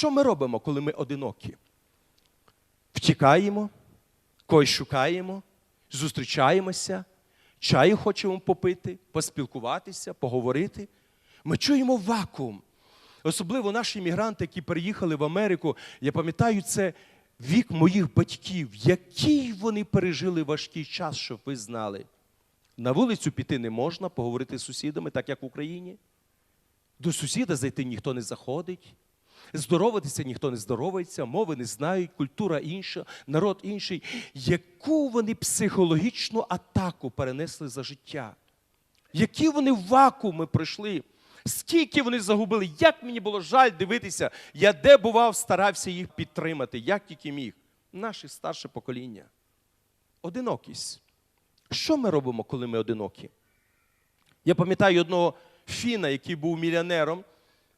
Що ми робимо, коли ми одинокі? Втікаємо, когось шукаємо, зустрічаємося, чаю хочемо попити, поспілкуватися, поговорити. Ми чуємо вакуум. Особливо наші іммігранти, які переїхали в Америку, я пам'ятаю, це вік моїх батьків, який вони пережили важкий час, щоб ви знали. На вулицю піти не можна, поговорити з сусідами, так як в Україні. До сусіда зайти ніхто не заходить. Здороватися ніхто не здоровається, мови не знають, культура інша, народ інший. Яку вони психологічну атаку перенесли за життя? Які вони вакууми пройшли? Скільки вони загубили? Як мені було жаль дивитися, я де бував, старався їх підтримати, як тільки міг. Наше старше покоління. Одинокість. Що ми робимо, коли ми одинокі? Я пам'ятаю одного фіна, який був мільйонером,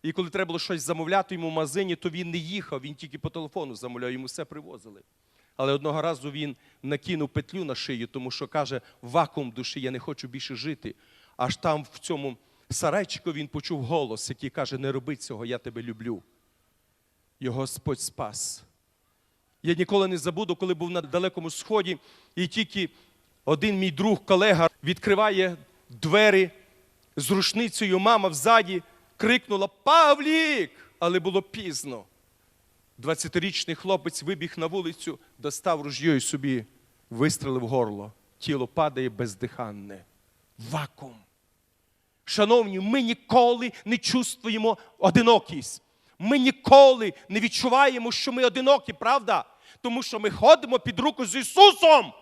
і коли треба було щось замовляти йому в магазині, то він не їхав, він тільки по телефону замовляв, йому все привозили. Але одного разу він накинув петлю на шию, тому що каже, вакуум душі, я не хочу більше жити. Аж там в цьому сарайчику він почув голос, який каже: Не роби цього, я тебе люблю. Його Господь спас. Я ніколи не забуду, коли був на далекому сході, і тільки один мій друг, колега, відкриває двері з рушницею, мама взаді крикнула Павлік! Але було пізно. 20-річний хлопець вибіг на вулицю, достав ружьо і собі вистрелив горло. Тіло падає бездиханне. Вакуум. Шановні, ми ніколи не чувствуємо одинокість. Ми ніколи не відчуваємо, що ми одинокі, правда? Тому що ми ходимо під руку з Ісусом.